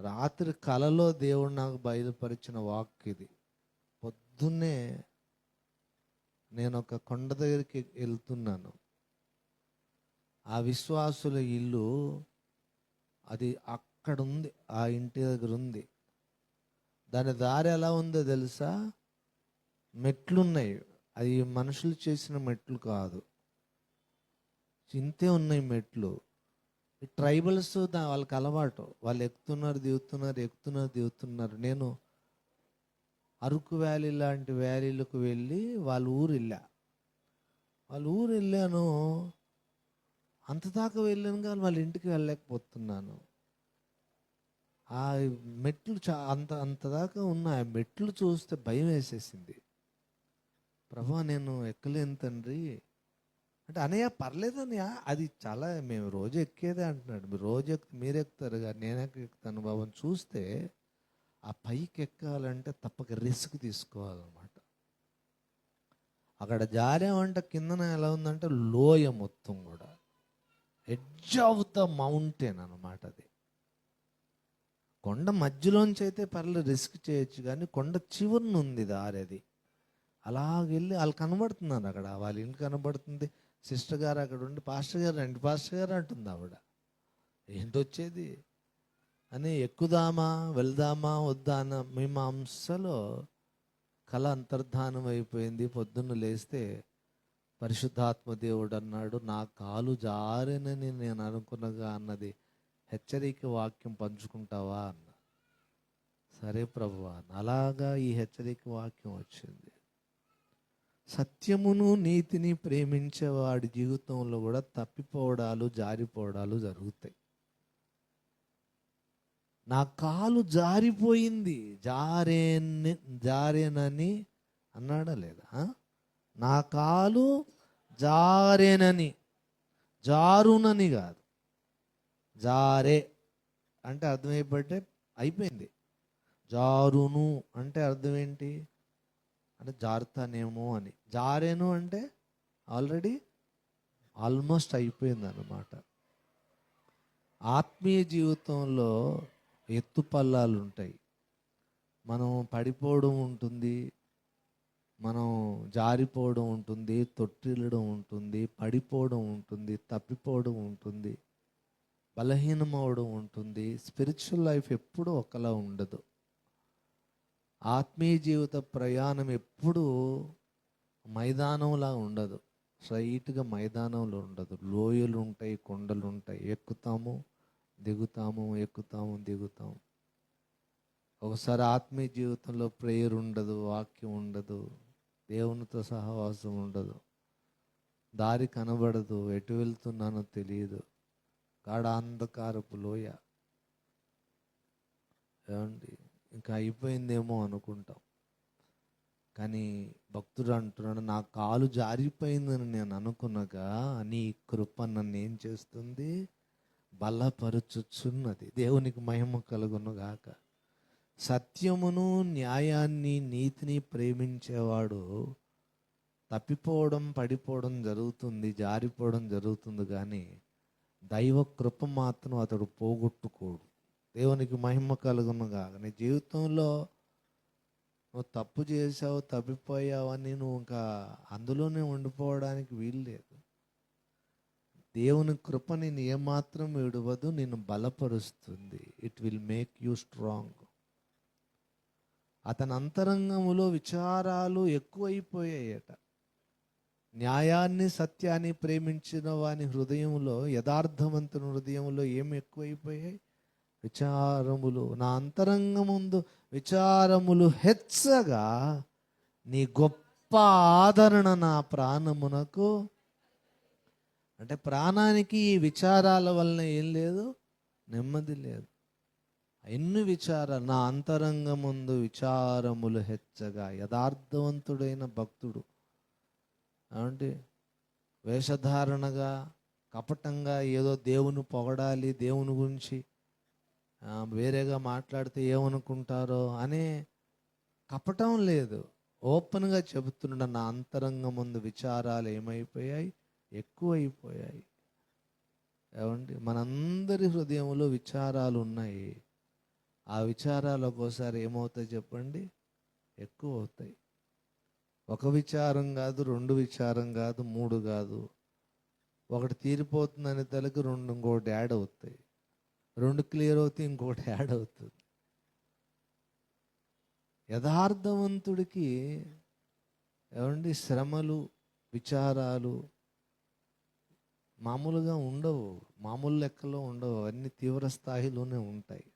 రాత్రి కలలో దేవుడు నాకు బయలుపరిచిన వాక్ ఇది. పొద్దున్నే నేను ఒక కొండ దగ్గరికి వెళ్తున్నాను. ఆ విశ్వాసుల ఇల్లు అది అక్కడ ఉంది ఆ ఇంటి దగ్గర ఉంది. దాని దారి ఎలా ఉందో తెలుసా? మెట్లున్నాయి. అది మనుషులు చేసిన మెట్లు కాదు. చింతే ఉన్నాయి మెట్లు. ఈ ట్రైబల్స్ దా వాళ్ళకి అలవాటు. వాళ్ళు ఎక్కుతున్నారు దిగుతున్నారు ఎక్కుతున్నారు దిగుతున్నారు. నేను అరకు వ్యాలీ లాంటి వ్యాలీలకు వెళ్ళి వాళ్ళ ఊరు వెళ్ళా. వాళ్ళ ఊరు వెళ్ళాను. అంత దాకా వెళ్ళాను కానీ వాళ్ళ ఇంటికి వెళ్ళలేకపోతున్నాను. ఆ మెట్లు చా అంత అంత దాకా ఉన్న ఆ మెట్లు చూస్తే భయం వేసేసింది. ప్రభా నేను ఎక్కలేను తండ్రి. అంటే అనయ్య పర్లేదన్నయ్యా అది చాలా మేము రోజు ఎక్కేదే అంటున్నాడు. మీరు రోజు ఎక్ మీరు ఎక్కుతారు కానీ నేను ఎక్కుతాను బాబు అని చూస్తే ఆ పైకి ఎక్కాలంటే తప్పక రిస్క్ తీసుకోవాలన్నమాట. అక్కడ జారేమంటే కిందన ఎలా ఉందంటే లోయ మొత్తం కూడా. ఎడ్జ్ ఆఫ్ ద మౌంటైన్ అనమాట అది. కొండ మధ్యలోంచి అయితే పర్లేదు రిస్క్ చేయొచ్చు కానీ కొండ చివరినుంది దారి అది. అలాగెళ్ళి వాళ్ళు కనబడుతున్నారు అక్కడ వాళ్ళ ఇంటి కనబడుతుంది. సిస్టర్ గారు అక్కడ ఉండి పాస్టర్ గారు రండి పాస్టర్ గారు అంటుంది ఆవిడ. ఏంటొచ్చేది అని ఎక్కుదామా వెళ్దామా వద్దా అన్న మీమాంసలో కళ అంతర్ధానం అయిపోయింది. పొద్దున్న లేస్తే పరిశుద్ధాత్మ దేవుడు అన్నాడు నా కాలు జారినని నేను అనుకున్నగా అన్నది. హెచ్చరిక వాక్యం పంచుకుంటావా? అన్న. సరే ప్రభు అలాగా ఈ హెచ్చరిక వాక్యం వచ్చింది. సత్యమును నీతిని ప్రేమించే వాడి జీవితంలో కూడా తప్పిపోవడాలు జారిపోవడాలు జరుగుతాయి. నా కాలు జారిపోయింది. జారే జారేనని అన్నాడా లేదా? నా కాలు జారేనని జారునని కాదు. జారే అంటే అర్థం అయిపోయింది. జారును అంటే అర్థం ఏంటి? అంటే జారుతానేమో అని. జారేను అంటే ఆల్రెడీ ఆల్మోస్ట్ అయిపోయింది అన్నమాట ఆత్మీయ జీవితంలో ఎత్తు పల్లాలు ఉంటాయి. మనం పడిపోవడం ఉంటుంది మనం జారిపోవడం ఉంటుంది తొట్టిల్లడం ఉంటుంది పడిపోవడం ఉంటుంది తప్పిపోవడం ఉంటుంది బలహీనమవడం ఉంటుంది. స్పిరిచువల్ లైఫ్ ఎప్పుడూ ఒకలా ఉండదు. ఆత్మీయ జీవిత ప్రయాణం ఎప్పుడూ మైదానంలా ఉండదు. స్ట్రైట్గా మైదానంలో ఉండదు. లోయలు ఉంటాయి కొండలు ఉంటాయి ఎక్కుతాము దిగుతాము ఎక్కుతాము దిగుతాము. ఒకసారి ఆత్మీయ జీవితంలో ప్రేయర్ ఉండదు వాక్యం ఉండదు దేవునితో సహవాసం ఉండదు. దారి కనబడదు ఎటు వెళ్తున్నానో తెలియదు. గాఢాంధకారపు లోయ. ఏమండి? ఇంకా అయిపోయిందేమో అనుకుంటాం. కానీ భక్తుడు అంటున్నాడు నా కాలు జారిపోయిందని నేను అనుకున్నగా నీ కృప నన్ను ఏం చేస్తుంది? బలపరచుచున్నది. దేవునికి మహిమ కలుగునుగాక. సత్యమును న్యాయాన్ని నీతిని ప్రేమించేవాడు తప్పిపోవడం పడిపోవడం జరుగుతుంది జారిపోవడం జరుగుతుంది కానీ దైవ కృప మాత్రం అతడు పోగొట్టుకోడు. దేవునికి మహిమ కలుగును కాక నీ జీవితంలో నువ్వు తప్పు చేసావు తప్పిపోయావు అని నువ్వు ఇంకా అందులోనే ఉండిపోవడానికి వీలు లేదు. దేవుని కృపని ఏమాత్రం విడవదు నిన్ను బలపరుస్తుంది. It will make you strong అతని అంతరంగములో విచారాలు ఎక్కువైపోయాయట. న్యాయాన్ని సత్యాన్ని ప్రేమించిన వాని హృదయంలో యథార్థవంతుని హృదయంలో ఏం ఎక్కువైపోయాయి? విచారములు నా అంతరంగముందు విచారములు హెచ్చగా నీ గొప్ప ఆదరణ నా ప్రాణమునకు. అంటే ప్రాణానికి ఈ విచారాల వలన ఏం లేదు నెమ్మది లేదు. ఎన్ని విచారాలు నా అంతరంగముందు విచారములు హెచ్చగా యథార్థవంతుడైన భక్తుడు. అంటే వేషధారణగా కపటంగా ఏదో దేవుని పొగడాలి దేవుని గురించి వేరేగా మాట్లాడితే ఏమనుకుంటారో అనే కపటం లేదు. ఓపెన్గా చెబుతున్న నా అంతరంగం ముందు విచారాలు ఏమైపోయాయి? ఎక్కువైపోయాయి. ఏమండి? మనందరి హృదయంలో విచారాలు ఉన్నాయి. ఆ విచారాలు ఒక్కోసారి ఏమవుతాయి చెప్పండి? ఎక్కువ అవుతాయి ఒక విచారం కాదు రెండు విచారం కాదు మూడు కాదు. ఒకటి తీరిపోతుందని తలకి రెండు ఇంకోటి యాడ్ అవుతాయి. రెండు క్లియర్ అవుతాయి ఇంకోటి యాడ్ అవుతుంది. యథార్థవంతుడికి ఏమండి శ్రమలు విచారాలు మామూలుగా ఉండవు. మామూలు లెక్కలో ఉండవు. అవన్నీ తీవ్ర స్థాయిలోనే ఉంటాయి.